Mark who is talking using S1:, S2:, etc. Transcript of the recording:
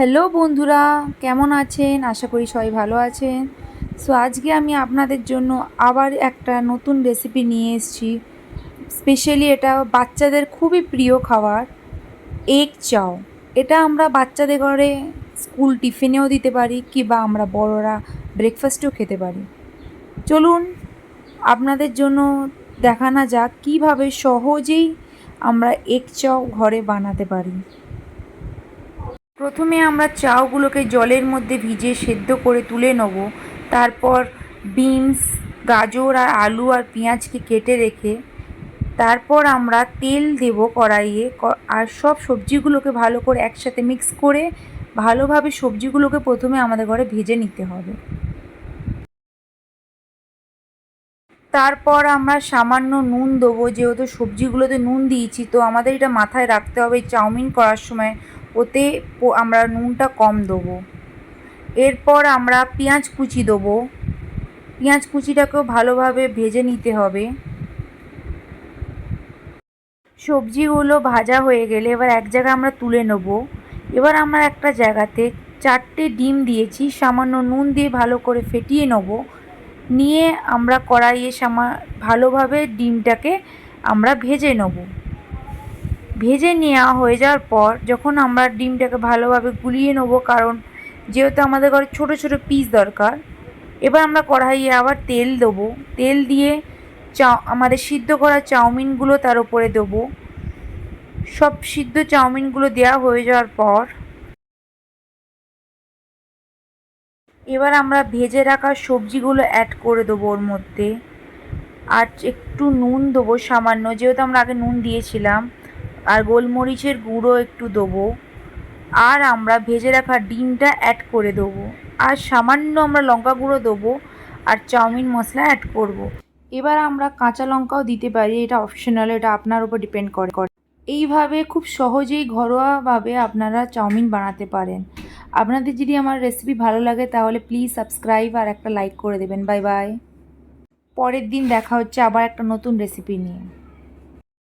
S1: Hello বন্ধুরা, কেমন আছেন? আশা করি সবাই ভালো আছেন। সো আজকে আমি আপনাদের জন্য আবার একটা নতুন রেসিপি নিয়ে এসেছি। স্পেশালি এটা বাচ্চাদের খুবই প্রিয় খাবার এগ চাও এটা আমরা বাচ্চাদের ঘরে স্কুল টিফিনেও দিতে পারি, কিংবা আমরা বড়রা ব্রেকফাস্টেও খেতে পারি। চলুন, আপনাদের জন্য দেখানো যাক কীভাবে সহজেই আমরা এগ চাও ঘরে বানাতে পারি। প্রথমে আমরা চাউগুলোকে জলের মধ্যে ভিজিয়ে সেদ্ধ করে তুলে নেব। তারপর বিনস, গাজর আর আলু আর পেঁয়াজকে কেটে রেখে তারপর আমরা তেল দেব কড়াইয়ে। আর সব সবজিগুলোকে ভালো করে একসাথে মিক্স করে ভালোভাবে সবজিগুলোকে প্রথমে আমাদের ঘরে ভেজে নিতে হবে। তারপর আমরা সামান্য নুন দেবো। যেহেতু সবজিগুলোতে নুন দিয়েছি, তো আমাদের এটা মাথায় রাখতে হবে চাউমিন করার সময়। ওতে আমরা নুনটা কম দেবো। এরপর আমরা পেঁয়াজ কুচি দেবো। পেঁয়াজ কুচিটাকেও ভালোভাবে ভেজে নিতে হবে। সবজিগুলো ভাজা হয়ে গেলে এবার এক জায়গায় আমরা তুলে নেব। এবার আমরা একটা জায়গাতে চারটে ডিম দিয়েছি, সামান্য নুন দিয়ে ভালো করে ফেটিয়ে নেব। নিয়ে আমরা কড়াইয়ে সামা, ভালোভাবে ডিমটাকে আমরা ভেজে নেব। ভেজে নেওয়া হয়ে যাওয়ার পর যখন আমরা ডিমটাকে ভালোভাবে গুলিয়ে নেব, কারণ যেহেতু আমাদের ঘরে ছোট ছোট পিস দরকার, এবার আমরা কড়াইয়ে আবার তেল দেবো। তেল দিয়ে চা আমাদের সিদ্ধ করা চাউমিনগুলো তার উপরে দেবো। সব সিদ্ধ চাউমিনগুলো দেওয়া হয়ে যাওয়ার পর এবার আমরা ভেজে রাখা সবজিগুলো অ্যাড করে দেবো ওর মধ্যে। আর একটু নুন দেবো সামান্য, যেহেতু আমরা আগে নুন দিয়েছিলাম। আর গোলমরিচের গুঁড়ো একটু দেবো। আর আমরা ভেজে রাখা ডিমটা অ্যাড করে দেবো। আর সামান্য আমরা লঙ্কা গুঁড়ো দেবো আর চাউমিন মশলা অ্যাড করব। এবার আমরা কাঁচা লঙ্কাও দিতে পারি, এটা অপশনাল এটা আপনার উপর ডিপেন্ড করে। করে এইভাবে খুব সহজেই ঘরোয়াভাবে আপনারা চাউমিন বানাতে পারেন। আপনাদের যদি আমার রেসিপি ভালো লাগে, তাহলে প্লিজ সাবস্ক্রাইব আর একটা লাইক করে দেবেন। বাই বাই পরের দিন দেখা হচ্ছে আবার একটা নতুন রেসিপি নিয়ে।